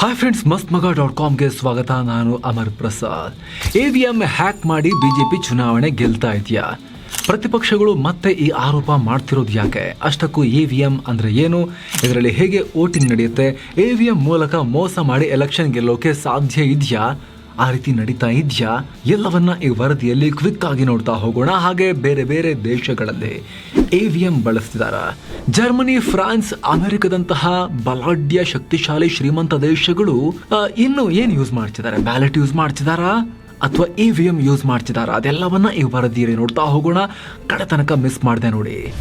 Hi friends ಮಸ್ತ್ ಮಗ dot ಕಾಮ್ಗೆ ಸ್ವಾಗತ. ನಾನು Amar Prasad. E V M hack ಮಾಡಿ ಬಿಜೆಪಿ ಚುನಾವಣೆ ಗೆಲ್ತಾ ಇದೆಯಾ? ಪ್ರತಿಪಕ್ಷಗಳು ಮತ್ತೆ ಈ ಆರೋಪ ಮಾಡ್ತಿರೋದು ಯಾಕೆ? ಅಷ್ಟಕ್ಕೂ ಎ ವಿ ಎಂ ಅಂದರೆ ಏನು? ಇದರಲ್ಲಿ ಹೇಗೆ ವೋಟಿಂಗ್ ನಡೆಯುತ್ತೆ? ಎ ವಿ ಎಂ ಮೂಲಕ ಮೋಸ ಮಾಡಿ ಎಲೆಕ್ಷನ್ ಗೆಲ್ಲೋಕೆ ಸಾಧ್ಯ ಇದೆಯಾ? ಆ ರೀತಿ ನಡೀತಾ ಇದೆಯಾ? ಎಲ್ಲವನ್ನ ಈ ವರದಿಯಲ್ಲಿ ಕ್ವಿಕ್ ಆಗಿ ನೋಡ್ತಾ ಹೋಗೋಣ. ಹಾಗೆ ಬೇರೆ ಬೇರೆ ದೇಶಗಳಲ್ಲಿ ಎ ವಿ ಎಂ ಬಳಸ್ತಿದಾರ. ಜರ್ಮನಿ, ಫ್ರಾನ್ಸ್, ಅಮೆರಿಕದಂತಹ ಬಲಾಢ್ಯ, ಶಕ್ತಿಶಾಲಿ, ಶ್ರೀಮಂತ ದೇಶಗಳು ಇನ್ನು ಏನು ಯೂಸ್ ಮಾಡ್ತಿದ್ದಾರೆ ಬ್ಯಾಲೆಟ್ ಯೂಸ್ ಮಾಡ್ತಿದಾರಾ? ಅಥವಾ ಇ ವಿ ಎಂ ಯೂಸ್ ಮಾಡ್ತಿದಾರಾ? ಅದೆಲ್ಲವನ್ನ ಈ ವರದಿಯಲ್ಲಿ ನೋಡ್ತಾ ಹೋಗೋಣ. ಕಡೆ ತನಕ ಮಿಸ್ ಮಾಡಿದೆ ನೋಡಿ.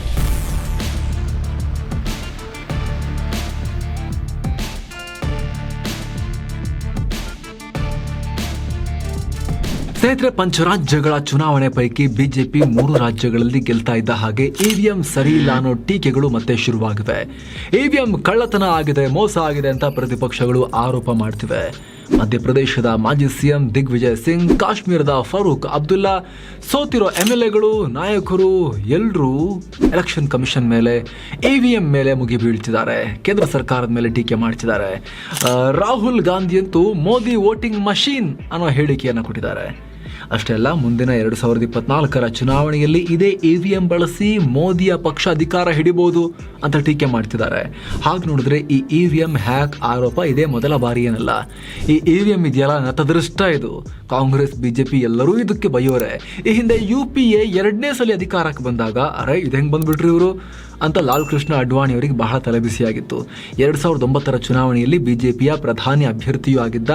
ಸ್ನೇಹಿತರೆ ಪಂಚರಾಜ್ಯಗಳ ಚುನಾವಣೆ ಪೈಕಿ ಬಿಜೆಪಿ ಮೂರು ರಾಜ್ಯಗಳಲ್ಲಿ ಗೆಲ್ತಾ ಇದ್ದ ಹಾಗೆ ಇವಿಎಂ ಸರಿ ಇಲ್ಲ ಅನ್ನೋ ಟೀಕೆಗಳು ಮತ್ತೆ ಶುರುವಾಗಿವೆ ಇವಿಎಂ ಕಳ್ಳತನ ಆಗಿದೆ, ಮೋಸ ಆಗಿದೆ ಅಂತ ಪ್ರತಿಪಕ್ಷಗಳು ಆರೋಪ ಮಾಡ್ತಿವೆ. ಮಧ್ಯಪ್ರದೇಶದ ಮಾಜಿ ಸಿಎಂ ದಿಗ್ವಿಜಯ್ ಸಿಂಗ್, ಕಾಶ್ಮೀರದ ಫರೂಕ್ ಅಬ್ದುಲ್ಲಾ ಸೋತಿರೋ ಎಂ ಎಲ್ ನಾಯಕರು ಎಲ್ಲರೂ ಎಲೆಕ್ಷನ್ ಕಮಿಷನ್ ಮೇಲೆ, ಇವಿಎಂ ಮೇಲೆ ಮುಗಿ ಬೀಳ್ತಿದ್ದಾರೆ. ಕೇಂದ್ರ ಸರ್ಕಾರದ ಮೇಲೆ ಟೀಕೆ ಮಾಡ್ತಿದ್ದಾರೆ. ರಾಹುಲ್ ಗಾಂಧಿ ಅಂತೂ ಮೋದಿ ವೋಟಿಂಗ್ ಮಷೀನ್ ಅನ್ನೋ ಹೇಳಿಕೆಯನ್ನು ಕೊಟ್ಟಿದ್ದಾರೆ. ಅಷ್ಟೇ ಅಲ್ಲ, ಮುಂದಿನ ಎರಡು ಸಾವಿರದ ಇಪ್ಪತ್ನಾಲ್ಕರ ಚುನಾವಣೆಯಲ್ಲಿ ಇದೇ ಇ ವಿ ಎಂ ಬಳಸಿ ಮೋದಿಯ ಪಕ್ಷ ಅಧಿಕಾರ ಹಿಡಿಬಹುದು ಅಂತ ಟೀಕೆ ಮಾಡ್ತಿದ್ದಾರೆ. ಹಾಗೆ ನೋಡಿದ್ರೆ ಈ ಇ ವಿ ಎಂ ಹ್ಯಾಕ್ ಆರೋಪ ಇದೇ ಮೊದಲ ಬಾರಿ ಏನಲ್ಲ ಈ ಇ ವಿ ಎಂ ಇದೆಯಲ್ಲ ನತದೃಷ್ಟ ಇದು. ಕಾಂಗ್ರೆಸ್ ಬಿಜೆಪಿ ಎಲ್ಲರೂ ಇದಕ್ಕೆ ಬೈಯೋರೆ. ಈ ಹಿಂದೆ ಯು ಪಿ ಎ ಎರಡನೇ ಸಲ ಅಧಿಕಾರಕ್ಕೆ ಬಂದಾಗ, ಅರೆ, ಇದು ಹೆಂಗೆ ಬಂದ್ಬಿಟ್ರಿ ಇವರು? ಅಂತ ಲಾಲ್ ಕೃಷ್ಣ ಅಡ್ವಾಣಿ ಅವರಿಗೆ ಬಹಳ ತಲೆಬಿಸಿಯಾಗಿತ್ತು. ಎರಡು ಸಾವಿರದ ಒಂಬತ್ತರ ಚುನಾವಣೆಯಲ್ಲಿ ಬಿಜೆಪಿಯ ಪ್ರಧಾನಿ ಅಭ್ಯರ್ಥಿಯೂ ಆಗಿದ್ದ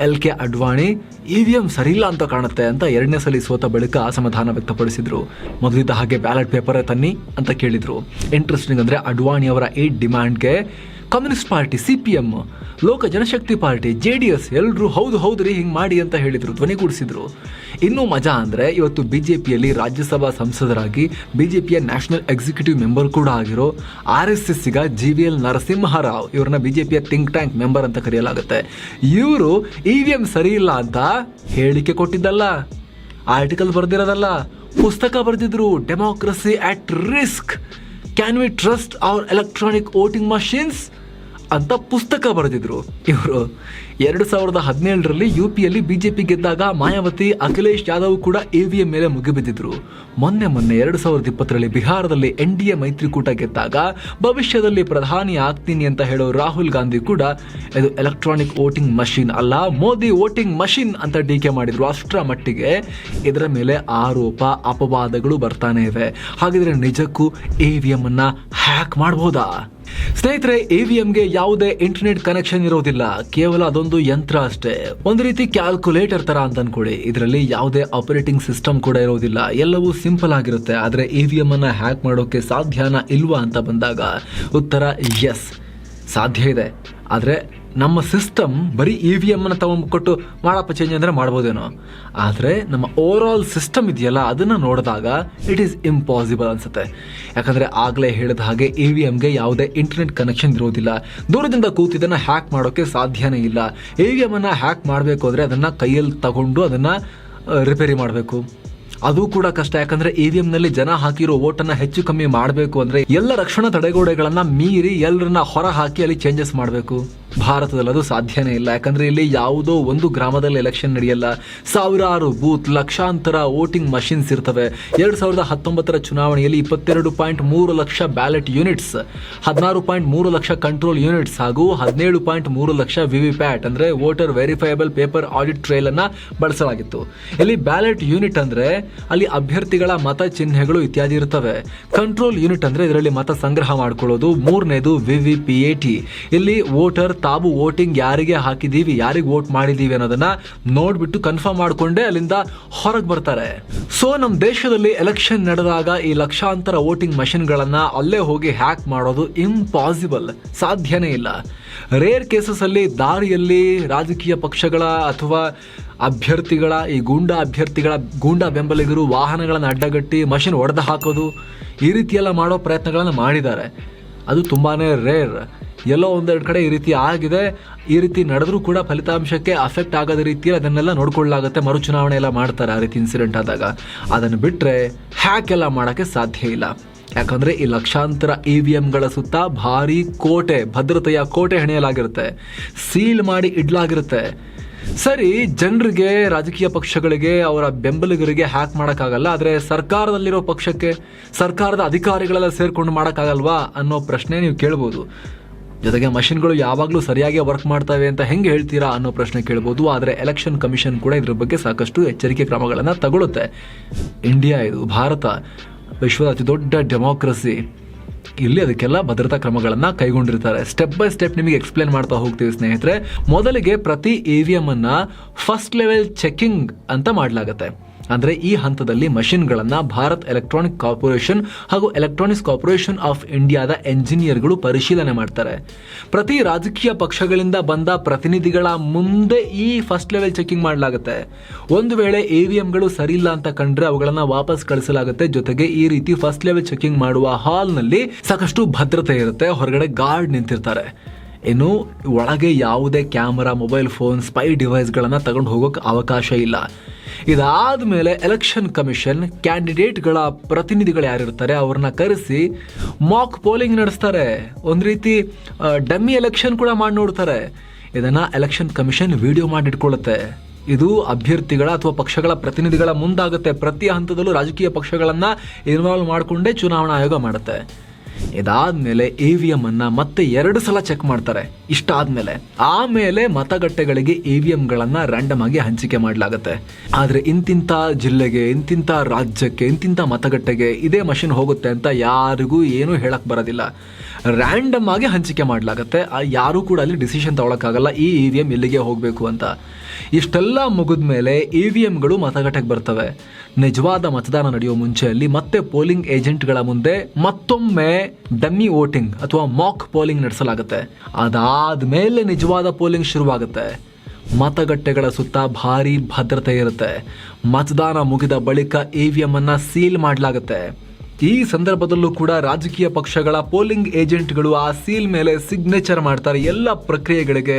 L K Advani E V EVM ಸರಿಯಿಲ್ಲ ಅಂತ ಕಾಣುತ್ತೆ ಅಂತ ಎರಡನೇ ಸಲ ಸೋತ ಬಳಿಕ ಅಸಮಾಧಾನ ವ್ಯಕ್ತಪಡಿಸಿದ್ರು. ಮೊದಲಿದ್ದ ಹಾಗೆ ಬ್ಯಾಲೆಟ್ ಪೇಪರ್ ತನ್ನಿ ಅಂತ ಕೇಳಿದ್ರು. ಇಂಟ್ರೆಸ್ಟಿಂಗ್ ಅಂದ್ರೆ ಅಡ್ವಾಣಿ ಅವರ ಈ ಡಿಮ್ಯಾಂಡ್ಗೆ communist party, C P M Lok Janshakti party, J D S ಎಲ್ಲರೂ ಹೌದು ಹೌದು ರೀ ಹಿಂಗೆ ಮಾಡಿ ಅಂತ ಹೇಳಿದರು, ಧ್ವನಿ ಕೂಡಿಸಿದ್ರು. ಇನ್ನೂ ಮಜಾ ಅಂದರೆ ಇವತ್ತು ಬಿ ಜೆ ಪಿಯಲ್ಲಿ ರಾಜ್ಯಸಭಾ ಸಂಸದರಾಗಿ ಬಿ ಜೆ ಪಿಯ ನ್ಯಾಷನಲ್ ಎಕ್ಸಿಕ್ಯೂಟಿವ್ ಮೆಂಬರ್ ಕೂಡ ಆಗಿರೋ ಆರ್ ಎಸ್ ಎಸ್ಸಿಗ ಜಿ ವಿ ಎಲ್ ನರಸಿಂಹರಾವ್, ಇವ್ರನ್ನ ಬಿ ಜೆ ಪಿಯ ಥಿಂಕ್ ಟ್ಯಾಂಕ್ ಮೆಂಬರ್ ಅಂತ ಕರೆಯಲಾಗುತ್ತೆ. ಇವರು ಇ ವಿ ಎಂ ಸರಿ ಇಲ್ಲ ಅಂತ ಹೇಳಿಕೆ ಕೊಟ್ಟಿದ್ದಲ್ಲ, ಆರ್ಟಿಕಲ್ ಬರೆದಿರೋದಲ್ಲ, ಪುಸ್ತಕ ಬರೆದಿದ್ರು, democracy at risk. Can we trust our electronic voting machines? ಅಂತ ಪುಸ್ತಕ ಬರೆದಿದ್ರು ಇವರು. ಎರಡು ಸಾವಿರದ ಹದಿನೇಳರಲ್ಲಿ ಯು ಪಿಯಲ್ಲಿ ಬಿಜೆಪಿ ಗೆದ್ದಾಗ ಮಾಯಾವತಿ, ಅಖಿಲೇಶ್ ಯಾದವ್ ಕೂಡ ಎ ವಿ ಎಂ ಮೇಲೆ ಮುಗಿಬಿದ್ದಿದ್ರು. ಮೊನ್ನೆ ಮೊನ್ನೆ ಎರಡು ಸಾವಿರದ ಇಪ್ಪತ್ತರಲ್ಲಿ ಬಿಹಾರದಲ್ಲಿ ಎನ್ ಡಿ ಎ ಮೈತ್ರಿಕೂಟ ಗೆದ್ದಾಗ ಭವಿಷ್ಯದಲ್ಲಿ ಪ್ರಧಾನಿ ಆಗ್ತೀನಿ ಅಂತ ಹೇಳೋ ರಾಹುಲ್ ಗಾಂಧಿ ಕೂಡ ಇದು ಎಲೆಕ್ಟ್ರಾನಿಕ್ ವೋಟಿಂಗ್ ಮಷಿನ್ ಅಲ್ಲ, ಮೋದಿ ವೋಟಿಂಗ್ ಮಷಿನ್ ಅಂತ ಟೀಕೆ ಮಾಡಿದ್ರು. ಅಷ್ಟರ ಮಟ್ಟಿಗೆ ಇದರ ಮೇಲೆ ಆರೋಪ, ಅಪವಾದಗಳು ಬರ್ತಾನೆ ಇವೆ. ಹಾಗಿದ್ರೆ ನಿಜಕ್ಕೂ ಎ ವಿ ಎಂ ಅನ್ನ ಹ್ಯಾಕ್ ಮಾಡ್ಬೋದಾ? ಸ್ನೇಹಿತರೆ ಎವಿಎಂಗೆ ಯಾವುದೇ ಇಂಟರ್ನೆಟ್ ಕನೆಕ್ಷನ್ ಇರೋದಿಲ್ಲ. ಕೇವಲ ಅದೊಂದು ಯಂತ್ರ ಅಷ್ಟೇ. ಒಂದು ರೀತಿ ಕ್ಯಾಲ್ಕುಲೇಟರ್ ತರ ಅಂತ ಅನ್ಕೊಳ್ಳಿ ಇದರಲ್ಲಿ ಯಾವುದೇ ಆಪರೇಟಿಂಗ್ ಸಿಸ್ಟಮ್ ಕೂಡ ಇರೋದಿಲ್ಲ. ಎಲ್ಲವೂ ಸಿಂಪಲ್ ಆಗಿರುತ್ತೆ. ಆದರೆ ಇವಿಎಂ ಅನ್ನ ಹ್ಯಾಕ್ ಮಾಡೋಕೆ ಸಾಧ್ಯನಾ ಇಲ್ವಾ ಅಂತ ಬಂದಾಗ, ಉತ್ತರ ಎಸ್ ಸಾಧ್ಯ ಇದೆ. ಆದ್ರೆ ನಮ್ಮ ಸಿಸ್ಟಮ್ ಬರೀ ಇ ವಿ ಎಂ ಅನ್ನ ತಗೊಂಡ್ಕೊಟ್ಟು ಮಾಡಪ್ಪ ಚೇಂಜ್ ಅಂದ್ರೆ ಮಾಡ್ಬೋದೇನೋ. ಆದರೆ ನಮ್ಮ ಓವರ್ ಆಲ್ ಸಿಸ್ಟಮ್ ಇದೆಯಲ್ಲ, ಅದನ್ನ ನೋಡಿದಾಗ ಇಟ್ ಈಸ್ ಇಂಪಾಸಿಬಲ್ ಅನ್ಸುತ್ತೆ. ಯಾಕಂದ್ರೆ ಆಗಲೇ ಹೇಳಿದ ಹಾಗೆ ಇ ವಿ ಎಮ್ಗೆ ಯಾವುದೇ ಇಂಟರ್ನೆಟ್ ಕನೆಕ್ಷನ್ ಇರೋದಿಲ್ಲ. ದೂರದಿಂದ ಕೂತಿದ್ದನ್ನು ಹ್ಯಾಕ್ ಮಾಡೋಕೆ ಸಾಧ್ಯನೇ ಇಲ್ಲ. ಇ ವಿ ಎಂ ಅನ್ನ ಹ್ಯಾಕ್ ಮಾಡಬೇಕು ಅಂದ್ರೆ ಅದನ್ನ ಕೈಯಲ್ಲಿ ತಗೊಂಡು ಅದನ್ನ ರಿಪೇರಿ ಮಾಡಬೇಕು. ಅದು ಕೂಡ ಕಷ್ಟ, ಯಾಕಂದ್ರೆ ಇವಿಎಂ ನಲ್ಲಿ ಜನ ಹಾಕಿರೋ ಓಟನ್ನ ಹೆಚ್ಚು ಕಮ್ಮಿ ಮಾಡಬೇಕು ಅಂದ್ರೆ ಎಲ್ಲ ರಕ್ಷಣಾ ತಡೆಗೋಡೆಗಳನ್ನ ಮೀರಿ ಎಲ್ಲರನ್ನ ಹೊರ ಹಾಕಿ ಅಲ್ಲಿ ಚೇಂಜಸ್ ಮಾಡಬೇಕು. ಭಾರತದಲ್ಲಿ ಅದು ಸಾಧ್ಯನೇ ಇಲ್ಲ. ಯಾಕಂದರೆ ಇಲ್ಲಿ ಯಾವುದೋ ಒಂದು ಗ್ರಾಮದಲ್ಲಿ ಎಲೆಕ್ಷನ್ ನಡೆಯಲ್ಲ. ಸಾವಿರಾರು ಬೂತ್ ಲಕ್ಷಾಂತರ ವೋಟಿಂಗ್ ಮಷಿನ್ಸ್ ಇರ್ತವೆ. ಎರಡ್ ಸಾವಿರದ ಹತ್ತೊಂಬತ್ತರ ಚುನಾವಣೆಯಲ್ಲಿ ಇಪ್ಪತ್ತೆರಡು ಪಾಯಿಂಟ್ ಮೂರು ಲಕ್ಷ ಬ್ಯಾಲೆಟ್ ಯೂನಿಟ್ಸ್ ಹದಿನಾರು ಪಾಯಿಂಟ್ ಮೂರು ಲಕ್ಷ ಕಂಟ್ರೋಲ್ ಯೂನಿಟ್ಸ್ ಹಾಗೂ ಹದಿನೇಳು ಪಾಯಿಂಟ್ ಮೂರು ಲಕ್ಷ ವಿವಿ ಪ್ಯಾಟ್ ಅಂದ್ರೆ voter verifiable paper audit trail ಅನ್ನ ಬಳಸಲಾಗಿತ್ತು. ಇಲ್ಲಿ ಬ್ಯಾಲೆಟ್ ಯೂನಿಟ್ ಅಂದ್ರೆ ಅಲ್ಲಿ ಅಭ್ಯರ್ಥಿಗಳ ಮತ ಚಿಹ್ನೆಗಳು ಇತ್ಯಾದಿ ಇರ್ತವೆ. ಕಂಟ್ರೋಲ್ ಯೂನಿಟ್ ಅಂದ್ರೆ ಇದರಲ್ಲಿ ಮತ ಸಂಗ್ರಹ ಮಾಡಿಕೊಳ್ಳೋದು. ಮೂರನೇದು ವಿವಿ ಪಿ ಎ ಟಿ ಇಲ್ಲಿ ವೋಟರ್ ತಾವು ವೋಟಿಂಗ್ ಯಾರಿಗೆ ಹಾಕಿದೀವಿ, ಯಾರಿಗೆ ವೋಟ್ ಮಾಡಿದೀವಿ ಅನ್ನೋದನ್ನ ನೋಡ್ಬಿಟ್ಟು ಕನ್ಫರ್ಮ್ ಮಾಡಿಕೊಂಡೆ ಅಲ್ಲಿಂದ ಹೊರಗೆ ಬರ್ತಾರೆ. ಸೊ ನಮ್ಮ ದೇಶದಲ್ಲಿ ಎಲೆಕ್ಷನ್ ನಡೆದಾಗ ಈ ಲಕ್ಷಾಂತರ ವೋಟಿಂಗ್ ಮಷಿನ್ಗಳನ್ನ ಅಲ್ಲೇ ಹೋಗಿ ಹ್ಯಾಕ್ ಮಾಡೋದು ಇಂಪಾಸಿಬಲ್ ಸಾಧ್ಯನೇ ಇಲ್ಲ. ರೇರ್ ಕೇಸಸ್ ಅಲ್ಲಿ ದಾರಿಯಲ್ಲಿ ರಾಜಕೀಯ ಪಕ್ಷಗಳ ಅಥವಾ ಅಭ್ಯರ್ಥಿಗಳ, ಈ ಗೂಂಡಾ ಅಭ್ಯರ್ಥಿಗಳ, ಗೂಂಡಾ ಬೆಂಬಲಿಗರು ವಾಹನಗಳನ್ನು ಅಡ್ಡಗಟ್ಟಿ ಮಷಿನ್ ಒಡೆದು ಹಾಕೋದು ಈ ರೀತಿಯೆಲ್ಲ ಮಾಡೋ ಪ್ರಯತ್ನಗಳನ್ನು ಮಾಡಿದ್ದಾರೆ. ಅದು ತುಂಬಾ ರೇರ್ ಎಲ್ಲೋ ಒಂದೆರಡು ಕಡೆ ಈ ರೀತಿ ಆಗಿದೆ. ಈ ರೀತಿ ನಡೆದ್ರೂ ಕೂಡ ಫಲಿತಾಂಶಕ್ಕೆ ಅಫೆಕ್ಟ್ ಆಗದ ರೀತಿಯಲ್ಲಿ ಅದನ್ನೆಲ್ಲ ನೋಡ್ಕೊಳ್ಳಾಗುತ್ತೆ ಮರುಚುನಾವಣೆ ಎಲ್ಲ ಮಾಡ್ತಾರೆ ಆ ರೀತಿ ಇನ್ಸಿಡೆಂಟ್ ಆದಾಗ. ಅದನ್ನು ಬಿಟ್ಟರೆ ಹ್ಯಾಕ್ ಎಲ್ಲ ಮಾಡೋಕ್ಕೆ ಸಾಧ್ಯ ಇಲ್ಲ. ಯಾಕಂದರೆ ಈ ಲಕ್ಷಾಂತರ ಇ ವಿ ಎಮ್ಗಳ ಸುತ್ತ ಭಾರಿ ಕೋಟೆ, ಭದ್ರತೆಯ ಕೋಟೆ ಹೆಣೆಯಲಾಗಿರುತ್ತೆ. ಸೀಲ್ ಮಾಡಿ ಇಡ್ಲಾಗಿರುತ್ತೆ. ಸರಿ, ಜನರಿಗೆ, ರಾಜಕೀಯ ಪಕ್ಷಗಳಿಗೆ, ಅವರ ಬೆಂಬಲಿಗರಿಗೆ ಹ್ಯಾಕ್ ಮಾಡೋಕ್ಕಾಗಲ್ಲ. ಆದರೆ ಸರ್ಕಾರದಲ್ಲಿರೋ ಪಕ್ಷಕ್ಕೆ, ಸರ್ಕಾರದ ಅಧಿಕಾರಿಗಳೆಲ್ಲ ಸೇರಿಕೊಂಡು ಮಾಡೋಕ್ಕಾಗಲ್ವಾ ಅನ್ನೋ ಪ್ರಶ್ನೆ ನೀವು ಕೇಳ್ಬೋದು. ಜೊತೆಗೆ ಮಷಿನ್ಗಳು ಯಾವಾಗಲೂ ಸರಿಯಾಗಿ ವರ್ಕ್ ಮಾಡ್ತವೆ ಅಂತ ಹೆಂಗೆ ಹೇಳ್ತೀರಾ ಅನ್ನೋ ಪ್ರಶ್ನೆ ಕೇಳ್ಬೋದು. ಆದರೆ ಎಲೆಕ್ಷನ್ ಕಮಿಷನ್ ಕೂಡ ಇದ್ರ ಬಗ್ಗೆ ಸಾಕಷ್ಟು ಎಚ್ಚರಿಕೆ ಕ್ರಮಗಳನ್ನು ತಗೊಳುತ್ತೆ. ಇಂಡಿಯಾ ಇದು ಭಾರತ, ವಿಶ್ವದ ಅತಿ ದೊಡ್ಡ ಡೆಮೋಕ್ರಸಿ ಇಲ್ಲಿ ಅದಕ್ಕೆಲ್ಲ ಭದ್ರತಾ ಕ್ರಮಗಳನ್ನು ಕೈಗೊಂಡಿರ್ತಾರೆ. ಸ್ಟೆಪ್ ಬೈ ಸ್ಟೆಪ್ ನಿಮಗೆ ಎಕ್ಸ್ಪ್ಲೇನ್ ಮಾಡ್ತಾ ಹೋಗ್ತೀವಿ ಸ್ನೇಹಿತರೆ. ಮೊದಲಿಗೆ ಪ್ರತಿ ಇ ವಿ ಎಂ ಅನ್ನ ಫಸ್ಟ್ ಲೆವೆಲ್ ಚೆಕಿಂಗ್ ಅಂತ ಮಾಡಲಾಗುತ್ತೆ. ಅಂದ್ರೆ ಈ ಹಂತದಲ್ಲಿ ಮಷಿನ್ಗಳನ್ನ ಭಾರತ್ ಎಲೆಕ್ಟ್ರಾನಿಕ್ ಕಾರ್ಪೊರೇಷನ್ ಹಾಗೂ ಎಲೆಕ್ಟ್ರಾನಿಕ್ಸ್ ಕಾರ್ಪೊರೇಷನ್ ಆಫ್ ಇಂಡಿಯಾದ ಎಂಜಿನಿಯರ್ಗಳು ಪರಿಶೀಲನೆ ಮಾಡ್ತಾರೆ. ಪ್ರತಿ ರಾಜಕೀಯ ಪಕ್ಷಗಳಿಂದ ಬಂದ ಪ್ರತಿನಿಧಿಗಳ ಮುಂದೆ ಈ ಫಸ್ಟ್ ಲೆವೆಲ್ ಚೆಕಿಂಗ್ ಮಾಡಲಾಗುತ್ತೆ. ಒಂದು ವೇಳೆ ಎ ವಿ ಎಂಗಳು ಸರಿ ಅಂತ ಕಂಡ್ರೆ ಅವುಗಳನ್ನ ವಾಪಸ್ ಕಳಿಸಲಾಗುತ್ತೆ. ಜೊತೆಗೆ ಈ ರೀತಿ ಫಸ್ಟ್ ಲೆವೆಲ್ ಚೆಕಿಂಗ್ ಮಾಡುವ ಹಾಲ್ನಲ್ಲಿ ಸಾಕಷ್ಟು ಭದ್ರತೆ ಇರುತ್ತೆ. ಹೊರಗಡೆ ಗಾರ್ಡ್ ನಿಂತಿರ್ತಾರೆ. ಇನ್ನು ಒಳಗೆ ಯಾವುದೇ ಕ್ಯಾಮರಾ, ಮೊಬೈಲ್ ಫೋನ್, ಸ್ಪೈ ಡಿವೈಸ್ಗಳನ್ನು ತಗೊಂಡು ಹೋಗೋಕೆ ಅವಕಾಶ ಇಲ್ಲ. ಇದಾದ ಮೇಲೆ ಎಲೆಕ್ಷನ್ ಕಮಿಷನ್ ಕ್ಯಾಂಡಿಡೇಟ್ಗಳ ಪ್ರತಿನಿಧಿಗಳು ಯಾರಿರ್ತಾರೆ, ಅವ್ರನ್ನ ಕರೆಸಿ ಮಾಕ್ ಪೋಲಿಂಗ್ ನಡೆಸ್ತಾರೆ. ಒಂದು ರೀತಿ ಡಮ್ಮಿ ಎಲೆಕ್ಷನ್ ಕೂಡ ಮಾಡಿ ನೋಡ್ತಾರೆ. ಇದನ್ನ ಎಲೆಕ್ಷನ್ ಕಮಿಷನ್ ವಿಡಿಯೋ ಮಾಡಿ ಇಟ್ಕೊಳ್ಳುತ್ತೆ ಇದು ಅಭ್ಯರ್ಥಿಗಳ ಅಥವಾ ಪಕ್ಷಗಳ ಪ್ರತಿನಿಧಿಗಳ ಮುಂದಾಗುತ್ತೆ. ಪ್ರತಿ ಹಂತದಲ್ಲೂ ರಾಜಕೀಯ ಪಕ್ಷಗಳನ್ನ ಇನ್ವಾಲ್ವ್ ಮಾಡಿಕೊಂಡೇ ಚುನಾವಣಾ ಆಯೋಗ ಮಾಡುತ್ತೆ. ಇದಾದ್ಮೇಲೆ ಎ ವಿ ಎಂ ಅನ್ನ ಮತ್ತೆ ಎರಡು ಸಲ ಚೆಕ್ ಮಾಡ್ತಾರೆ. ಇಷ್ಟಾದ್ಮೇಲೆ. ಆಮೇಲೆ ಮತಗಟ್ಟೆಗಳಿಗೆ ಎ ವಿ ಎಂಗಳನ್ನ ರ್ಯಾಂಡಮ್ ಆಗಿ ಹಂಚಿಕೆ ಮಾಡಲಾಗುತ್ತೆ. ಆದ್ರೆ ಇಂತಿಂತ ಜಿಲ್ಲೆಗೆ, ಇಂತಿಂತ ರಾಜ್ಯಕ್ಕೆ, ಇಂತಿಂತ ಮತಗಟ್ಟೆಗೆ ಇದೇ ಮಷಿನ್ ಹೋಗುತ್ತೆ ಅಂತ ಯಾರಿಗೂ ಏನೂ ಹೇಳಕ್ ಬರೋದಿಲ್ಲ. ರ್ಯಾಂಡಮ್ ಆಗಿ ಹಂಚಿಕೆ ಮಾಡಲಾಗುತ್ತೆ. ಯಾರೂ ಕೂಡ ಅಲ್ಲಿ ಡಿಸಿಷನ್ ತಗೊಳಕ್ಕಾಗಲ್ಲ. ಈ ಇ ವಿ ಎಂ ಎಲ್ಲಿಗೆ ಹೋಗಬೇಕು ಅಂತ. ಇಷ್ಟೆಲ್ಲ ಮುಗಿದ ಮೇಲೆ ಇ ವಿ ಎಮ್ಗಳು ಮತಗಟ್ಟೆಗೆ ಬರ್ತವೆ. ನಿಜವಾದ ಮತದಾನ ನಡೆಯುವ ಮುಂಚೆಯಲ್ಲಿ ಮತ್ತೆ ಪೋಲಿಂಗ್ ಏಜೆಂಟ್ಗಳ ಮುಂದೆ ಮತ್ತೊಮ್ಮೆ ಡಮ್ಮಿ ವೋಟಿಂಗ್ ಅಥವಾ ಮಾಕ್ ಪೋಲಿಂಗ್ ನಡೆಸಲಾಗುತ್ತೆ. ಅದಾದ ಮೇಲೆ ನಿಜವಾದ ಪೋಲಿಂಗ್ ಶುರುವಾಗುತ್ತೆ. ಮತಗಟ್ಟೆಗಳ ಸುತ್ತ ಭಾರಿ ಭದ್ರತೆ ಇರುತ್ತೆ. ಮತದಾನ ಮುಗಿದ ಬಳಿಕ ಇ ವಿ ಎಂ ಅನ್ನ ಸೀಲ್ ಮಾಡಲಾಗುತ್ತೆ. ಈ ಸಂದರ್ಭದಲ್ಲೂ ಕೂಡ ರಾಜಕೀಯ ಪಕ್ಷಗಳ ಪೋಲಿಂಗ್ ಏಜೆಂಟ್ಗಳು ಆ ಸೀಲ್ ಮೇಲೆ ಸಿಗ್ನೇಚರ್ ಮಾಡ್ತಾರೆ ಎಲ್ಲ ಪ್ರಕ್ರಿಯೆಗಳಿಗೆ.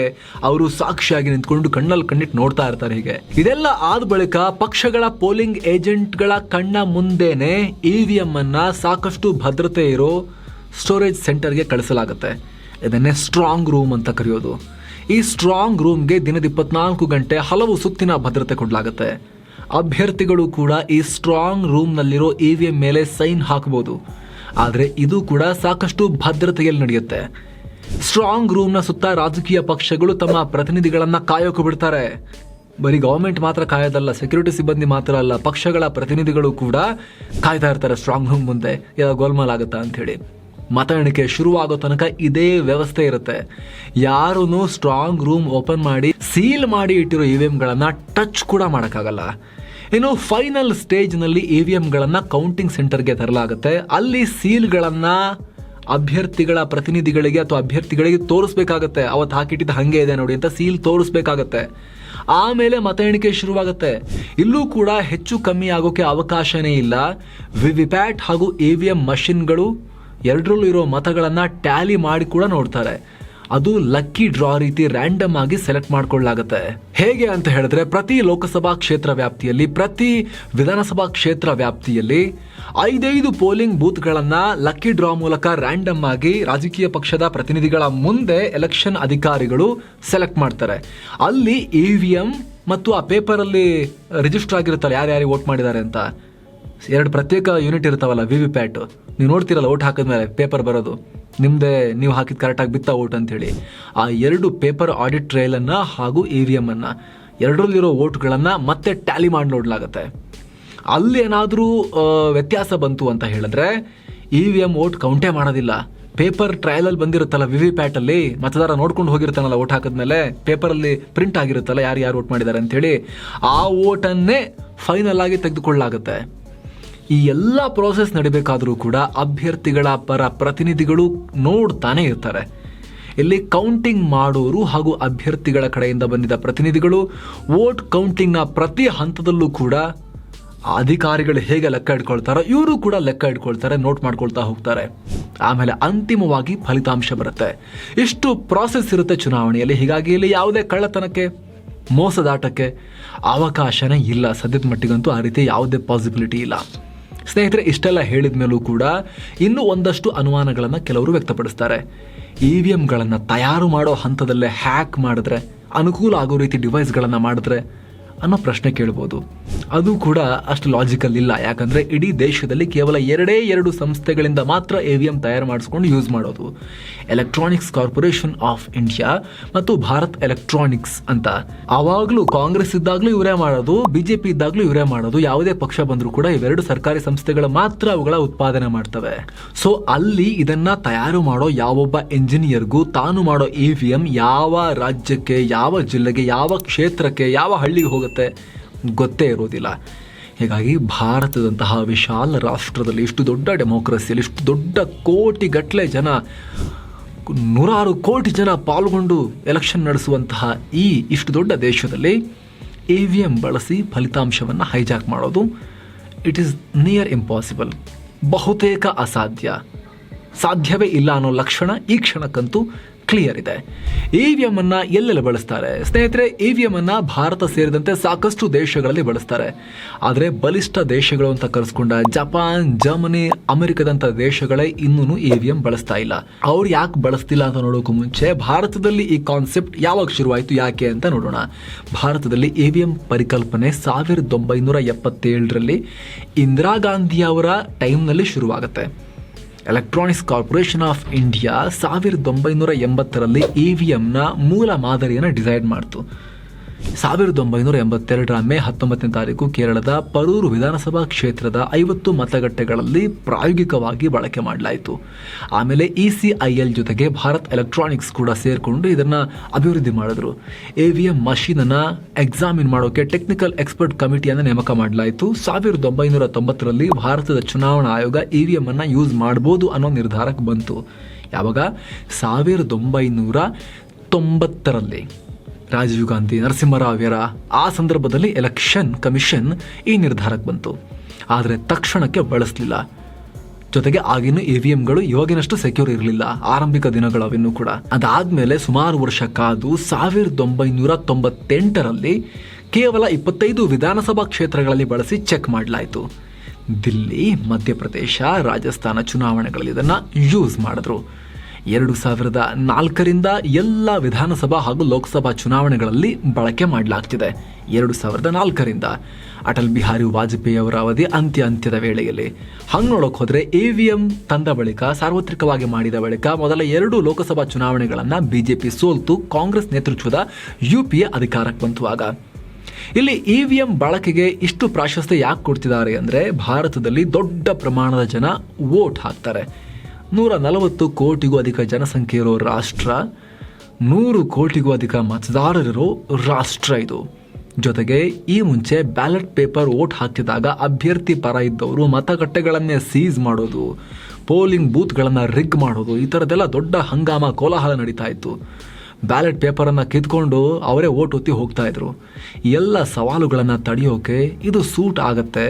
ಅವರು ಸಾಕ್ಷಿಯಾಗಿ ನಿಂತ್ಕೊಂಡು ಕಣ್ಣಲ್ಲಿ ಕಣ್ಣಿಟ್ಟು ನೋಡ್ತಾ ಇರ್ತಾರೆ ಹೀಗೆ. ಇದೆಲ್ಲ ಆದ ಬಳಿಕ ಪಕ್ಷಗಳ ಪೋಲಿಂಗ್ ಏಜೆಂಟ್ಗಳ ಕಣ್ಣ ಮುಂದೆನೆ ಇ ವಿ ಎಂ ಅನ್ನ ಸಾಕಷ್ಟು ಭದ್ರತೆ ಇರೋ ಸ್ಟೋರೇಜ್ ಸೆಂಟರ್ಗೆ ಕಳಿಸಲಾಗುತ್ತೆ. ಇದನ್ನೇ ಸ್ಟ್ರಾಂಗ್ ರೂಮ್ ಅಂತ ಕರೆಯೋದು. ಈ ಸ್ಟ್ರಾಂಗ್ ರೂಮ್ಗೆ ದಿನದ ಇಪ್ಪತ್ನಾಲ್ಕು ಗಂಟೆ ಹಲವು ಸುತ್ತಿನ ಭದ್ರತೆ ಕೊಡಲಾಗುತ್ತೆ. ಅಭ್ಯರ್ಥಿಗಳು ಕೂಡ ಈ ಸ್ಟ್ರಾಂಗ್ ರೂಮ್ನಲ್ಲಿರೋ ಇ ವಿ ಎಂ ಮೇಲೆ ಸೈನ್ ಹಾಕಬಹುದು ಆದರೆ ಇದು ಕೂಡ ಸಾಕಷ್ಟು ಭದ್ರತೆಯಲ್ಲಿ ನಡೆಯುತ್ತೆ. ಸ್ಟ್ರಾಂಗ್ ರೂಮ್ನ ಸುತ್ತ ರಾಜಕೀಯ ಪಕ್ಷಗಳು ತಮ್ಮ ಪ್ರತಿನಿಧಿಗಳನ್ನ ಕಾಯೋಕೆ ಬಿಡ್ತಾರೆ. ಬರೀ ಗೌರ್ಮೆಂಟ್ ಮಾತ್ರ ಕಾಯೋದಲ್ಲ ಸೆಕ್ಯೂರಿಟಿ ಸಿಬ್ಬಂದಿ ಮಾತ್ರ ಅಲ್ಲ, ಪಕ್ಷಗಳ ಪ್ರತಿನಿಧಿಗಳು ಕೂಡ ಕಾಯ್ತಾ ಇರ್ತಾರೆ ಸ್ಟ್ರಾಂಗ್ ರೂಮ್ ಮುಂದೆ. ಯಾವ ಗೋಲ್ಮಾಲ್ ಆಗುತ್ತಾ ಅಂತ ಹೇಳಿ. ಮತ ಎಣಿಕೆ ಶುರುವಾಗೋ ತನಕ ಇದೇ ವ್ಯವಸ್ಥೆ ಇರುತ್ತೆ. ಯಾರೂ ಸ್ಟ್ರಾಂಗ್ ರೂಮ್ ಓಪನ್ ಮಾಡಿ ಸೀಲ್ ಮಾಡಿ ಇಟ್ಟಿರೋ ಇ ವಿ ಟಚ್ ಕೂಡ ಮಾಡೋಕ್ಕಾಗಲ್ಲ. ಇನ್ನು ಫೈನಲ್ ಸ್ಟೇಜ್ನಲ್ಲಿ ಇ ವಿ ಎಂಗಳನ್ನ ಕೌಂಟಿಂಗ್ ಸೆಂಟರ್ಗೆ ತರಲಾಗುತ್ತೆ. ಅಲ್ಲಿ ಸೀಲ್ಗಳನ್ನು ಅಭ್ಯರ್ಥಿಗಳ ಪ್ರತಿನಿಧಿಗಳಿಗೆ ಅಥವಾ ಅಭ್ಯರ್ಥಿಗಳಿಗೆ ತೋರಿಸ್ಬೇಕಾಗತ್ತೆ. ಅವತ್ತು ಹಾಕಿಟ್ಟಿದ್ದು ಹಂಗೆ ಇದೆ ನೋಡಿ ಅಂತ ಸೀಲ್ ತೋರಿಸ್ಬೇಕಾಗತ್ತೆ. ಆಮೇಲೆ ಮತ ಎಣಿಕೆ ಶುರುವಾಗುತ್ತೆ. ಇಲ್ಲೂ ಕೂಡ ಹೆಚ್ಚು ಕಮ್ಮಿ ಆಗೋಕೆ ಅವಕಾಶನೇ ಇಲ್ಲ. ವಿವಿಪ್ಯಾಟ್ ಹಾಗೂ ಇ ವಿ ಎಂ ಮಷಿನ್ಗಳು ಎರಡರಲ್ಲೂ ಇರೋ ಮತಗಳನ್ನು ಟ್ಯಾಲಿ ಮಾಡಿ ಕೂಡ ನೋಡ್ತಾರೆ. ಅದು ಲಕ್ಕಿ ಡ್ರಾ ರೀತಿ ರ್ಯಾಂಡಮ್ ಆಗಿ ಸೆಲೆಕ್ಟ್ ಮಾಡ್ಕೊಳ್ಳಲಾಗುತ್ತೆ ಹೇಗೆ ಅಂತ ಹೇಳಿದ್ರೆ ಪ್ರತಿ ಲೋಕಸಭಾ ಕ್ಷೇತ್ರ ವ್ಯಾಪ್ತಿಯಲ್ಲಿ, ಪ್ರತಿ ವಿಧಾನಸಭಾ ಕ್ಷೇತ್ರ ವ್ಯಾಪ್ತಿಯಲ್ಲಿ ಐದೈದು ಪೋಲಿಂಗ್ ಬೂತ್ಗಳನ್ನ ಲಕ್ಕಿ ಡ್ರಾ ಮೂಲಕ ರ್ಯಾಂಡಮ್ ಆಗಿ ರಾಜಕೀಯ ಪಕ್ಷದ ಪ್ರತಿನಿಧಿಗಳ ಮುಂದೆ ಎಲೆಕ್ಷನ್ ಅಧಿಕಾರಿಗಳು ಸೆಲೆಕ್ಟ್ ಮಾಡ್ತಾರೆ. ಅಲ್ಲಿ ಇ ವಿ ಎಂ ಮತ್ತು ಆ ಪೇಪರಲ್ಲಿ ರಿಜಿಸ್ಟರ್ ಆಗಿರುತ್ತಲ್ಲ ಯಾರ್ಯಾರು ವೋಟ್ ಮಾಡಿದ್ದಾರೆ ಅಂತ? ಎರಡು ಪ್ರತ್ಯೇಕ ಯೂನಿಟ್ ಇರ್ತಾವಲ್ಲ ವಿ ವಿ ಪ್ಯಾಟ್ ನೀವು ನೋಡ್ತಿರಲ್ಲ ಓಟ್ ಹಾಕಿದ್ಮೇಲೆ ಪೇಪರ್ ಬರೋದು. ನಿಮ್ಮದೇ ನೀವು ಹಾಕಿದ ಕರೆಕ್ಟಾಗಿ ಬಿತ್ತ ಓಟ್ ಅಂತೇಳಿ. ಆ ಎರಡು ಪೇಪರ್ ಆಡಿಟ್ ಟ್ರೈಲನ್ನು ಹಾಗೂ ಇ ವಿ ಎಮ್ಮನ್ನು ಎರಡರಲ್ಲಿರೋ ಓಟ್ಗಳನ್ನು ಮತ್ತೆ ಟ್ಯಾಲಿ ಮಾಡಿ ನೋಡಲಾಗುತ್ತೆ. ಅಲ್ಲಿ ಏನಾದರೂ ವ್ಯತ್ಯಾಸ ಬಂತು ಅಂತ ಹೇಳಿದ್ರೆ ಇ ವಿ ಎಂ ಓಟ್ ಕೌಂಟೇ ಮಾಡೋದಿಲ್ಲ. ಪೇಪರ್ ಟ್ರಯಲಲ್ಲಿ ಬಂದಿರುತ್ತಲ್ಲ ವಿ ವಿ ಪ್ಯಾಟಲ್ಲಿ ಮತದಾರ ನೋಡ್ಕೊಂಡು ಹೋಗಿರ್ತಾನಲ್ಲ ಓಟ್ ಹಾಕಿದ್ಮೇಲೆ ಪೇಪರಲ್ಲಿ ಪ್ರಿಂಟ್ ಆಗಿರುತ್ತಲ್ಲ ಯಾರು ಯಾರು ಓಟ್ ಮಾಡಿದ್ದಾರೆ ಅಂತೇಳಿ, ಆ ಓಟನ್ನೇ ಫೈನಲ್ ಆಗಿ ತೆಗೆದುಕೊಳ್ಳಲಾಗುತ್ತೆ ಈ ಎಲ್ಲ ಪ್ರೋಸೆಸ್ ನಡಿಬೇಕಾದರೂ ಕೂಡ ಅಭ್ಯರ್ಥಿಗಳ ಪರ ಪ್ರತಿನಿಧಿಗಳು ನೋಡ್ತಾನೆ ಇರ್ತಾರೆ. ಇಲ್ಲಿ ಕೌಂಟಿಂಗ್ ಮಾಡೋರು ಹಾಗೂ ಅಭ್ಯರ್ಥಿಗಳ ಕಡೆಯಿಂದ ಬಂದಿದ್ದ ಪ್ರತಿನಿಧಿಗಳು ವೋಟ್ ಕೌಂಟಿಂಗ್ನ ಪ್ರತಿ ಹಂತದಲ್ಲೂ ಕೂಡ ಅಧಿಕಾರಿಗಳು ಹೇಗೆ ಲೆಕ್ಕ ಇಟ್ಕೊಳ್ತಾರೋ ಇವರು ಕೂಡ ಲೆಕ್ಕ ಇಟ್ಕೊಳ್ತಾರೆ ನೋಟ್ ಮಾಡ್ಕೊಳ್ತಾ ಹೋಗ್ತಾರೆ. ಆಮೇಲೆ ಅಂತಿಮವಾಗಿ ಫಲಿತಾಂಶ ಬರುತ್ತೆ. ಇಷ್ಟು ಪ್ರಾಸೆಸ್ ಇರುತ್ತೆ ಚುನಾವಣೆಯಲ್ಲಿ. ಹೀಗಾಗಿ ಇಲ್ಲಿ ಯಾವುದೇ ಕಳ್ಳತನಕ್ಕೆ, ಮೋಸದಾಟಕ್ಕೆ ಅವಕಾಶನೇ ಇಲ್ಲ. ಸದ್ಯದ ಮಟ್ಟಿಗಂತೂ ಆ ರೀತಿ ಯಾವುದೇ ಪಾಸಿಬಿಲಿಟಿ ಇಲ್ಲ. ಸ್ನೇಹಿತರೆ, ಇಷ್ಟೆಲ್ಲ ಹೇಳಿದ ಮೇಲೂ ಕೂಡ ಇನ್ನೂ ಒಂದಷ್ಟು ಅನುಮಾನಗಳನ್ನು ಕೆಲವರು ವ್ಯಕ್ತಪಡಿಸ್ತಾರೆ. ಇ ವಿ ಎಮ್ಗಳನ್ನು ತಯಾರು ಮಾಡೋ ಹಂತದಲ್ಲೇ ಹ್ಯಾಕ್ ಮಾಡಿದ್ರೆ, ಅನುಕೂಲ ಆಗೋ ರೀತಿ ಡಿವೈಸ್ಗಳನ್ನು ಮಾಡಿದ್ರೆ ಅನ್ನೋ ಪ್ರಶ್ನೆ ಕೇಳ್ಬೋದು. ಅದು ಕೂಡ ಅಷ್ಟು ಲಾಜಿಕಲ್ ಇಲ್ಲ. ಯಾಕಂದ್ರೆ ಇಡೀ ದೇಶದಲ್ಲಿ ಕೇವಲ ಎರಡೇ ಎರಡು ಸಂಸ್ಥೆಗಳಿಂದ ಮಾತ್ರ ಎ ವಿ ಎಂ ತಯಾರು ಮಾಡಿಸ್ಕೊಂಡು ಯೂಸ್ ಮಾಡೋದು. ಎಲೆಕ್ಟ್ರಾನಿಕ್ಸ್ ಕಾರ್ಪೊರೇಷನ್ ಆಫ್ ಇಂಡಿಯಾ ಮತ್ತು ಭಾರತ್ ಎಲೆಕ್ಟ್ರಾನಿಕ್ಸ್ ಅಂತ. ಆವಾಗಲೂ ಕಾಂಗ್ರೆಸ್ ಇದ್ದಾಗಲೂ ಇವರೇ ಮಾಡೋದು ಬಿ ಜೆ ಪಿ ಇದ್ದಾಗಲೂ ಇವರೇ ಮಾಡೋದು, ಯಾವುದೇ ಪಕ್ಷ ಬಂದರೂ ಕೂಡ ಇವೆರಡು ಸರ್ಕಾರಿ ಸಂಸ್ಥೆಗಳು ಮಾತ್ರ ಅವುಗಳ ಉತ್ಪಾದನೆ ಮಾಡ್ತವೆ. ಸೊ ಅಲ್ಲಿ ಇದನ್ನ ತಯಾರು ಮಾಡೋ ಯಾವೊಬ್ಬ ಇಂಜಿನಿಯರ್ಗೂ ತಾನು ಮಾಡೋ ಇ ವಿ ಎಂ ಯಾವ ರಾಜ್ಯಕ್ಕೆ, ಯಾವ ಜಿಲ್ಲೆಗೆ, ಯಾವ ಕ್ಷೇತ್ರಕ್ಕೆ, ಯಾವ ಹಳ್ಳಿಗೆ ಹೋಗುತ್ತೆ ಗೊತ್ತೇ ಇರೋದಿಲ್ಲ. ಹೀಗಾಗಿ ಭಾರತದಂತಹ ವಿಶಾಲ ರಾಷ್ಟ್ರದಲ್ಲಿ ಇಷ್ಟು ದೊಡ್ಡ ಡೆಮೋಕ್ರಸಿಯಲ್ಲಿ ಇಷ್ಟು ದೊಡ್ಡ ಕೋಟಿಗಟ್ಟಲೆ ಜನ, ನೂರಾರು ಕೋಟಿ ಜನ ಪಾಲ್ಗೊಂಡು ಎಲೆಕ್ಷನ್ ನಡೆಸುವಂತಹ ಈ ಇಷ್ಟು ದೊಡ್ಡ ದೇಶದಲ್ಲಿ ಎ ವಿ ಎಂ ಬಳಸಿ ಫಲಿತಾಂಶವನ್ನು ಹೈಜಾಕ್ ಮಾಡೋದು ಇಟ್ ಈಸ್ ನಿಯರ್ ಇಂಪಾಸಿಬಲ್ ಬಹುತೇಕ ಅಸಾಧ್ಯ. ಸಾಧ್ಯವೇ ಇಲ್ಲ ಅನ್ನೋ ಲಕ್ಷಣ ಈ ಕ್ಷಣಕ್ಕಂತೂ ಕ್ಲಿಯರ್ ಇದೆ. ಇ ವಿ ಎಂ ಅನ್ನ ಎಲ್ಲೆಲ್ಲ ಬಳಸ್ತಾರೆ? ಸ್ನೇಹಿತರೆ ಇ ವಿ ಎಂ ಅನ್ನ ಭಾರತ ಸೇರಿದಂತೆ ಸಾಕಷ್ಟು ದೇಶಗಳಲ್ಲಿ ಬಳಸ್ತಾರೆ. ಆದರೆ ಬಲಿಷ್ಠ ದೇಶಗಳು ಅಂತ ಕರೆಸ್ಕೊಂಡ ಜಪಾನ್, ಜರ್ಮನಿ, ಅಮೆರಿಕದಂತ ದೇಶಗಳೇ ಇನ್ನೂ ಇ ವಿ ಎಂ ಬಳಸ್ತಾ ಇಲ್ಲ. ಅವ್ರು ಯಾಕೆ ಬಳಸ್ತಿಲ್ಲ ಅಂತ ನೋಡೋಕು ಮುಂಚೆ ಭಾರತದಲ್ಲಿ ಈ ಕಾನ್ಸೆಪ್ಟ್ ಯಾವಾಗ ಶುರುವಾಯಿತು, ಯಾಕೆ ಅಂತ ನೋಡೋಣ. ಭಾರತದಲ್ಲಿ ಎ ವಿ ಎಂ ಪರಿಕಲ್ಪನೆ ಸಾವಿರದ ಒಂಬೈನೂರ ಎಪ್ಪತ್ತೇಳರಲ್ಲಿ ಇಂದಿರಾ ಗಾಂಧಿ ಅವರ ಟೈಮ್ನಲ್ಲಿ ಶುರುವಾಗುತ್ತೆ. ಎಲೆಕ್ಟ್ರಾನಿಕ್ಸ್ ಕಾರ್ಪೊರೇಷನ್ ಆಫ್ ಇಂಡಿಯಾ ಸಾವಿರದ ಒಂಬೈನೂರ ಎಂಬತ್ತರಲ್ಲಿ ಇ ವಿ ಎಂನ ಮೂಲ ಮಾದರಿಯನ್ನು ಡಿಸೈಡ್ ಮಾಡ್ತು. ಸಾವಿರದ ಒಂಬೈನೂರ ಎಂಬತ್ತೆರಡರ ಮೇ ಹತ್ತೊಂಬತ್ತನೇ ತಾರೀಕು ಕೇರಳದ ಪರೂರು ವಿಧಾನಸಭಾ ಕ್ಷೇತ್ರದ ಐವತ್ತು ಮತಗಟ್ಟೆಗಳಲ್ಲಿ ಪ್ರಾಯೋಗಿಕವಾಗಿ ಬಳಕೆ ಮಾಡಲಾಯಿತು. ಆಮೇಲೆ ಇ ಸಿ ಐ ಎಲ್ ಜೊತೆಗೆ ಭಾರತ್ ಎಲೆಕ್ಟ್ರಾನಿಕ್ಸ್ ಕೂಡ ಸೇರಿಕೊಂಡು ಇದನ್ನು ಅಭಿವೃದ್ಧಿ ಮಾಡಿದ್ರು. ಎ ವಿ ಎಂ ಮಷೀನನ್ನು ಎಕ್ಸಾಮಿನ್ ಮಾಡೋಕ್ಕೆ ಟೆಕ್ನಿಕಲ್ ಎಕ್ಸ್ಪರ್ಟ್ ಕಮಿಟಿಯನ್ನು ನೇಮಕ ಮಾಡಲಾಯಿತು. ಸಾವಿರದ ಒಂಬೈನೂರ ತೊಂಬತ್ತರಲ್ಲಿ ಭಾರತದ ಚುನಾವಣಾ ಆಯೋಗ ಇ ವಿ ಎಂ ಅನ್ನು ಯೂಸ್ ಮಾಡ್ಬೋದು ಅನ್ನೋ ನಿರ್ಧಾರಕ್ಕೆ ಬಂತು. ಯಾವಾಗ? ಸಾವಿರದ ಒಂಬೈನೂರ ತೊಂಬತ್ತರಲ್ಲಿ. ರಾಜೀವ್ ಗಾಂಧಿ, ನರಸಿಂಹರಾವ್ಯರ ಆ ಸಂದರ್ಭದಲ್ಲಿ ಎಲೆಕ್ಷನ್ ಕಮಿಷನ್ ಈ ನಿರ್ಧಾರಕ್ಕೆ ಬಂತು. ಆದರೆ ತಕ್ಷಣಕ್ಕೆ ಬಳಸಲಿಲ್ಲ. ಜೊತೆಗೆ ಆಗಿನ ಇ ವಿ ಎಂಗಳು ಇವಾಗಿನಷ್ಟು ಸೆಕ್ಯೂರ್ ಇರಲಿಲ್ಲ, ಆರಂಭಿಕ ದಿನಗಳವಿನ್ನೂ ಕೂಡ. ಅದಾದ್ಮೇಲೆ ಸುಮಾರು ವರ್ಷ ಕಾದು ಸಾವಿರದ ಒಂಬೈನೂರ ತೊಂಬತ್ತೆಂಟರಲ್ಲಿ ಕೇವಲ ಇಪ್ಪತ್ತೈದು ವಿಧಾನಸಭಾ ಕ್ಷೇತ್ರಗಳಲ್ಲಿ ಬಳಸಿ ಚೆಕ್ ಮಾಡಲಾಯಿತು. ದಿಲ್ಲಿ, ಮಧ್ಯಪ್ರದೇಶ, ರಾಜಸ್ಥಾನ ಚುನಾವಣೆಗಳಲ್ಲಿ ಇದನ್ನು ಯೂಸ್ ಮಾಡಿದ್ರು. ಎರಡು ಸಾವಿರದ ನಾಲ್ಕರಿಂದ ಎಲ್ಲ ವಿಧಾನಸಭಾ ಹಾಗೂ ಲೋಕಸಭಾ ಚುನಾವಣೆಗಳಲ್ಲಿ ಬಳಕೆ ಮಾಡಲಾಗ್ತಿದೆ. ಎರಡು ಸಾವಿರದ ನಾಲ್ಕರಿಂದ ಅಟಲ್ ಬಿಹಾರಿ ವಾಜಪೇಯಿ ಅವರ ಅವಧಿ ಅಂತ್ಯ ಅಂತ್ಯದ ವೇಳೆಯಲ್ಲಿ. ಹಂಗೆ ನೋಡೋಕೆ ಹೋದರೆ ಎ ವಿ ಎಂ ತಂದ ಬಳಿಕ, ಸಾರ್ವತ್ರಿಕವಾಗಿ ಮಾಡಿದ ಬಳಿಕ ಮೊದಲ ಎರಡು ಲೋಕಸಭಾ ಚುನಾವಣೆಗಳನ್ನು ಬಿಜೆಪಿ ಸೋಲ್ತು, ಕಾಂಗ್ರೆಸ್ ನೇತೃತ್ವದ ಯು ಪಿ ಎ ಅಧಿಕಾರಕ್ಕೆ ಬಂತುವಾಗ ಇಲ್ಲಿ ಇ ವಿ ಎಂ ಬಳಕೆಗೆ ಇಷ್ಟು ಪ್ರಾಶಸ್ತ್ಯ ಯಾಕೆ ಕೊಡ್ತಿದ್ದಾರೆ ಅಂದರೆ ಭಾರತದಲ್ಲಿ ದೊಡ್ಡ ಪ್ರಮಾಣದ ಜನ ವೋಟ್ ಹಾಕ್ತಾರೆ. ನೂರ ನಲವತ್ತು ಕೋಟಿಗೂ ಅಧಿಕ ಜನಸಂಖ್ಯೆ ಇರೋ ರಾಷ್ಟ್ರ, ನೂರು ಕೋಟಿಗೂ ಅಧಿಕ ಮತದಾರರಿರೋ ರಾಷ್ಟ್ರ ಇದು. ಜೊತೆಗೆ ಈ ಮುಂಚೆ ಬ್ಯಾಲೆಟ್ ಪೇಪರ್ ಓಟ್ ಹಾಕಿದಾಗ ಅಭ್ಯರ್ಥಿ ಪರ ಇದ್ದವರು ಮತಗಟ್ಟೆಗಳನ್ನೇ ಸೀಸ್ ಮಾಡೋದು, ಪೋಲಿಂಗ್ ಬೂತ್ಗಳನ್ನು ರಿಗ್ ಮಾಡೋದು, ಈ ಥರದ್ದೆಲ್ಲ ದೊಡ್ಡ ಹಂಗಾಮ ಕೋಲಾಹಲ ನಡೀತಾ ಇತ್ತು. ಬ್ಯಾಲೆಟ್ ಪೇಪರನ್ನು ಕಿತ್ಕೊಂಡು ಅವರೇ ಓಟ್ ಒತ್ತಿ ಹೋಗ್ತಾ ಇದ್ರು. ಎಲ್ಲ ಸವಾಲುಗಳನ್ನು ತಡೆಯೋಕೆ ಇದು ಸೂಟ್ ಆಗತ್ತೆ.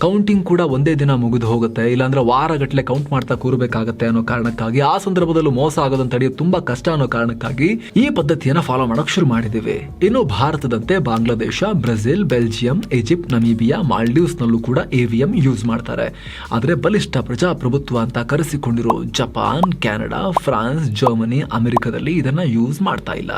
ಕೌಂಟಿಂಗ್ ಕೂಡ ಒಂದೇ ದಿನ ಮುಗಿದು ಹೋಗುತ್ತೆ. ಇಲ್ಲಾಂದ್ರೆ ವಾರಗಟ್ಟಲೆ ಕೌಂಟ್ ಮಾಡ್ತಾ ಕೂರಬೇಕಾಗತ್ತೆ ಅನ್ನೋ ಕಾರಣಕ್ಕಾಗಿ, ಆ ಸಂದರ್ಭದಲ್ಲೂ ಮೋಸ ಆಗೋದನ್ನು ತಡೆಯೋದು ತುಂಬಾ ಕಷ್ಟ ಅನ್ನೋ ಕಾರಣಕ್ಕಾಗಿ ಈ ಪದ್ಧತಿಯನ್ನ ಫಾಲೋ ಮಾಡೋಕೆ ಶುರು ಮಾಡಿದ್ದೀವಿ. ಇನ್ನು ಭಾರತದಂತೆ Bangladesh, Brazil, Belgium, Egypt, Namibia Maldives ನಲ್ಲೂ ಕೂಡ ಎವಿಎಂ ಯೂಸ್ ಮಾಡ್ತಾರೆ. ಆದರೆ ಬಲಿಷ್ಠ ಪ್ರಜಾಪ್ರಭುತ್ವ ಅಂತ ಕರೆಸಿಕೊಂಡಿರೋ ಜಪಾನ್, ಕೆನಡಾ, ಫ್ರಾನ್ಸ್, ಜರ್ಮನಿ, ಅಮೆರಿಕದಲ್ಲಿ ಇದನ್ನ ಯೂಸ್ ಮಾಡ್ತಾ ಇಲ್ಲ.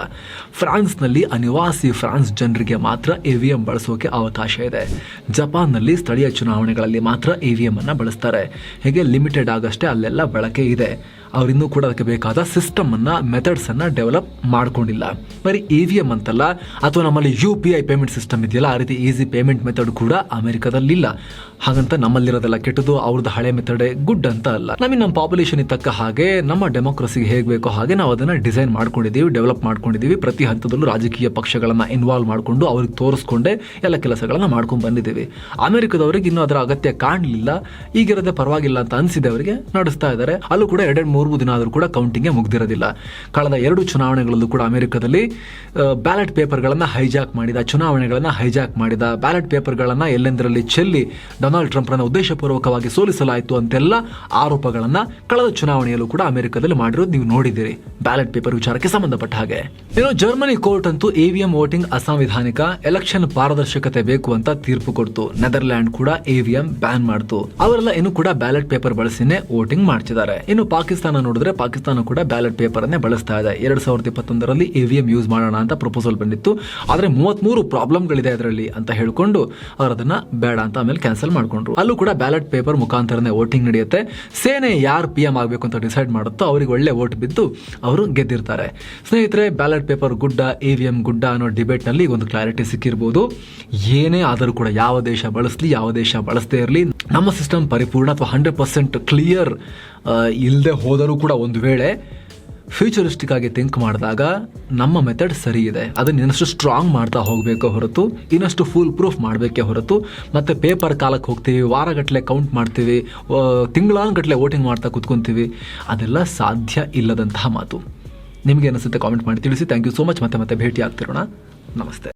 ಫ್ರಾನ್ಸ್ನಲ್ಲಿ ಅನಿವಾಸಿ ಫ್ರಾನ್ಸ್ ಜನರಿಗೆ ಮಾತ್ರ ಎವಿಎಂ ಬಳಸೋಕೆ ಅವಕಾಶ ಇದೆ. ಜಪಾನ್ನಲ್ಲಿ ಸ್ಥಳೀಯ ಚುನಾವಣೆಗಳಲ್ಲಿ ಮಾತ್ರ ಎವಿಎಂ ಅನ್ನು ಬಳಸ್ತಾರೆ. ಹೀಗೆ ಲಿಮಿಟೆಡ್ ಆಗಷ್ಟೇ ಅಲ್ಲೆಲ್ಲ ಬಳಕೆ ಇದೆ. ಅವರಿನ್ನೂ ಕೂಡ ಅದಕ್ಕೆ ಬೇಕಾದ ಸಿಸ್ಟಮ್ ಅನ್ನ ಮೆಥಡ್ಸ್ ಅನ್ನ ಡೆವಲಪ್ ಮಾಡ್ಕೊಂಡಿಲ್ಲ. ಬರೀ ಇ ವಿ ಎಂ ಅಂತಲ್ಲ, ಅಥವಾ ನಮ್ಮಲ್ಲಿ U P I payment system ಇದೆಯಲ್ಲ, ಆ ರೀತಿ ಈಸಿ ಪೇಮೆಂಟ್ ಮೆಥಡ್ ಕೂಡ ಅಮೆರಿಕದಲ್ಲಿಲ್ಲ. ಹಾಗಂತ ನಮ್ಮಲ್ಲಿರೋದೆಲ್ಲ ಕೆಟ್ಟದು ಅವ್ರದ್ದು ಹಳೆ ಮೆಥಡ್ ಗುಡ್ ಅಂತ ಅಲ್ಲ. ನಮಗೆ ನಮ್ಮ ಪಾಪ್ಯುಲೇಷನ್ ತಕ್ಕ ಹಾಗೆ, ನಮ್ಮ ಡೆಮೋಕ್ರಸಿಗೆ ಹೇಗೆ ಬೇಕೋ ಹಾಗೆ ನಾವು ಅದನ್ನ ಡಿಸೈನ್ ಮಾಡ್ಕೊಂಡಿದ್ದೀವಿ ಡೆವಲಪ್ ಮಾಡ್ಕೊಂಡಿದ್ದೀವಿ. ಪ್ರತಿ ಹಂತದಲ್ಲೂ ರಾಜಕೀಯ ಪಕ್ಷಗಳನ್ನ ಇನ್ವಾಲ್ವ್ ಮಾಡಿಕೊಂಡು ಅವ್ರಿಗೆ ತೋರಿಸ್ಕೊಂಡೆ ಎಲ್ಲ ಕೆಲಸಗಳನ್ನ ಮಾಡ್ಕೊಂಡು ಬಂದಿದ್ದೀವಿ. ಅಮೆರಿಕದವರಿಗೆ ಇನ್ನೂ ಅದರ ಅಗತ್ಯ ಕಾಣಲಿಲ್ಲ. ಈಗಿರೋದೇ ಪರವಾಗಿಲ್ಲ ಅಂತ ಅನಿಸಿದೆ ಅವರಿಗೆ. ನಡೆಸ್ತಾ ಇದ್ದಾರೆ. ಅಲ್ಲೂ ಕೂಡ ಎರಡೆರಡು ಮೂರು ದಿನ ಆದರೂ ಕೂಡ ಕೌಂಟಿಂಗ್ಗೆ ಮುಗ್ದಿರೋದಿಲ್ಲ. ಕಳೆದ ಎರಡು ಚುನಾವಣೆಗಳಲ್ಲೂ ಕೂಡ ಅಮೆರಿಕದಲ್ಲಿ ಬ್ಯಾಲೆಟ್ ಪೇಪರ್ಗಳನ್ನು ಹೈಜಾಕ್ ಮಾಡಿದ, ಚುನಾವಣೆಗಳನ್ನು ಹೈಜಾಕ್ ಮಾಡಿದ ಬ್ಯಾಲೆಟ್ ಪೇಪರ್ಗಳನ್ನು ಎಲ್ಲೆಂದರಲ್ಲಿ ಚೆಲ್ಲಿ ಡೊನಾಲ್ಡ್ ಟ್ರಂಪ್ರನ್ನು ಉದ್ದೇಶಪೂರ್ವಕವಾಗಿ ಸೋಲಿಸಲಾಯಿತು ಅಂತೆಲ್ಲ ಆರೋಪಗಳನ್ನು ಕಳೆದ ಚುನಾವಣೆಯಲ್ಲೂ ಕೂಡ ಅಮೆರಿಕದಲ್ಲಿ ಮಾಡಿರೋದು ನೀವು ನೋಡಿದ್ದೀರಿ. ಬ್ಯಾಲೆಟ್ ಪೇಪರ್ ವಿಚಾರಕ್ಕೆ ಸಂಬಂಧಪಟ್ಟ ಹಾಗೆ. ಇನ್ನು ಜರ್ಮನಿ ಕೋರ್ಟ್ ಅಂತೂ ಇವಿಎಂ ವೋಟಿಂಗ್ ಅಸಾಂವಿಧಾನಿಕ ಎಲೆಕ್ಷನ್ ಪಾರದರ್ಶಕತೆ ಬೇಕು ಅಂತ ತೀರ್ಪು ಕೊಡ್ತು. ನೆದರ್ಲ್ಯಾಂಡ್ ಕೂಡ ಇವಿಎಂ ಬ್ಯಾನ್ ಮಾಡ್ತು. ಅವರೆಲ್ಲ ಇನ್ನು ಕೂಡ ಬ್ಯಾಲೆಟ್ ಪೇಪರ್ ಬಳಸಿನೇ ವೋಟಿಂಗ್ ಮಾಡ್ತಿದ್ದಾರೆ. ಇನ್ನು ಪಾಕಿಸ್ತಾನ ನೋಡಿದ್ರೆ ಪಾಕಿಸ್ತಾನ ಕೂಡ ಬ್ಯಾಲೆಟ್ ಪೇಪರ್ ಅನ್ನೇ ಬಳಸ್ತಾ ಇದೆ. ಎರಡ್ ಸಾವಿರದ ಇಪ್ಪತ್ತೊಂದರಲ್ಲಿ ಇವಿಎಂ ಯೂಸ್ ಮಾಡೋಣ ಅಂತ ಪ್ರಪೋಸಲ್ ಬಂದಿತ್ತು. ಆದ್ರೆ ಮೂವತ್ಮೂರು ಪ್ರಾಬ್ಲಮ್ಗಳಿದೆ ಅದರಲ್ಲಿ ಅಂತ ಹೇಳ್ಕೊಂಡು ಅವ್ರ ಅದನ್ನ ಬೇಡ ಅಂತ ಆಮೇಲೆ ಕ್ಯಾನ್ಸಲ್ ಮಾಡ್ಕೊಂಡ್ರು. ಅಲ್ಲೂ ಕೂಡ ಬ್ಯಾಲೆಟ್ ಪೇಪರ್ ಮುಖಾಂತರನೇ ವೋಟಿಂಗ್ ನಡೆಯುತ್ತೆ. ಸೇನೆ ಯಾರು ಪಿ ಎಂ ಆಗಬೇಕು ಅಂತ ಡಿಸೈಡ್ ಮಾಡುತ್ತೋ ಅವ್ರಿಗೆ ಒಳ್ಳೆ ವೋಟ್ ಬಿದ್ದು ಅವರು ಗೆದ್ದಿರ್ತಾರೆ. ಸ್ನೇಹಿತರೆ, ಬ್ಯಾಲೆಟ್ ಪೇಪರ್ ಗುಡ್ಡ ಎವಿಎಂ ಗುಡ್ಡ ಅನ್ನೋ ಡಿಬೇಟ್ನಲ್ಲಿ ಒಂದು ಕ್ಲಾರಿಟಿ ಸಿಕ್ಕಿರ್ಬೋದು. ಏನೇ ಆದರೂ ಕೂಡ ಯಾವ ದೇಶ ಬಳಸಲಿ, ಯಾವ ದೇಶ ಬಳಸದೇ ಇರಲಿ, ನಮ್ಮ ಸಿಸ್ಟಮ್ ಪರಿಪೂರ್ಣ ಅಥವಾ ಹಂಡ್ರೆಡ್ ಪರ್ಸೆಂಟ್ ಕ್ಲಿಯರ್ ಇಲ್ಲದೆ ಹೋದರೂ ಕೂಡ ಒಂದು ವೇಳೆ ಫ್ಯೂಚರಿಸ್ಟಿಕ್ ಆಗಿ ಥಿಂಕ್ ಮಾಡಿದಾಗ ನಮ್ಮ ಮೆಥಡ್ ಸರಿ ಇದೆ. ಅದನ್ನ ಇನ್ನಷ್ಟು ಸ್ಟ್ರಾಂಗ್ ಮಾಡ್ತಾ ಹೋಗಬೇಕೇ ಹೊರತು, ಇನ್ನಷ್ಟು ಫುಲ್ ಪ್ರೂಫ್ ಮಾಡಬೇಕೇ ಹೊರತು, ಮತ್ತೆ ಪೇಪರ್ ಕಾಲಕ್ಕೆ ಹೋಗ್ತೀವಿ ವಾರಗಟ್ಟಲೆ ಕೌಂಟ್ ಮಾಡ್ತೀವಿ ತಿಂಗಳಾನ್ಗಟ್ಟಲೆ ವೋಟಿಂಗ್ ಮಾಡ್ತಾ ಕೂತ್ಕೊಂತೀವಿ, ಅದೆಲ್ಲ ಸಾಧ್ಯ ಇಲ್ಲದಂತಹ ಮಾತು. ನಿಮಗೆ ಅನಿಸುತ್ತೆ ಕಾಮೆಂಟ್ ಮಾಡಿ ತಿಳಿಸಿ. ಥ್ಯಾಂಕ್ ಯು ಸೋ ಮಚ್ ಮತ್ತೆ ಮತ್ತೆ ಭೇಟಿ ಆಗ್ತಿರೋಣ ನಮಸ್ತೆ.